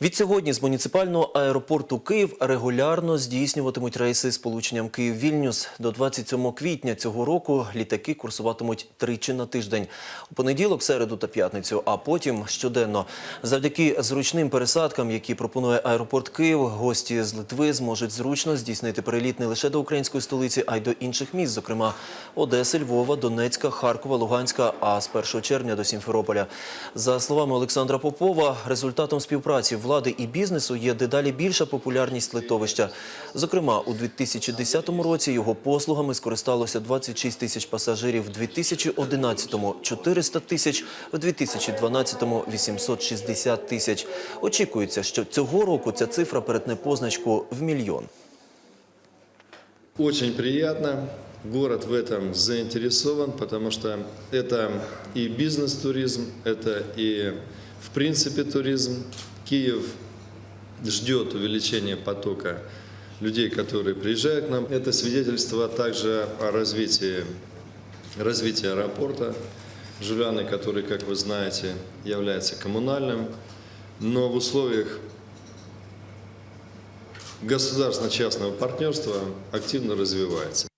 Відсьогодні з муніципального аеропорту Київ регулярно здійснюватимуть рейси з полученням Київ-Вільнюс. До 27 квітня цього року літаки курсуватимуть тричі на тиждень. У понеділок, середу та п'ятницю, а потім щоденно. Завдяки зручним пересадкам, які пропонує аеропорт Київ, гості з Литви зможуть зручно здійснити переліт не лише до української столиці, а й до інших міст, зокрема Одеси, Львова, Донецька, Харкова, Луганська, а з 1 червня до Сімферополя. За словами Олександра Попова, результатом співпраці влади і бізнесу є дедалі більша популярність литовища. Зокрема, у 2010 році його послугами скористалося 26 тисяч пасажирів, в 2011-му – 400 тисяч, в 2012-му – 860 тисяч. Очікується, що цього року ця цифра перетне позначку в мільйон. Очень приятно. Город в этом заинтересован, потому что это и бизнес-туризм, это и, в принципе, туризм. Киев ждет увеличения потока людей, которые приезжают к нам. Это свидетельство также о развитии, развитии аэропорта. Жуляны, который, как вы знаете, является коммунальным, но в условиях государственно-частного партнерства активно развивается.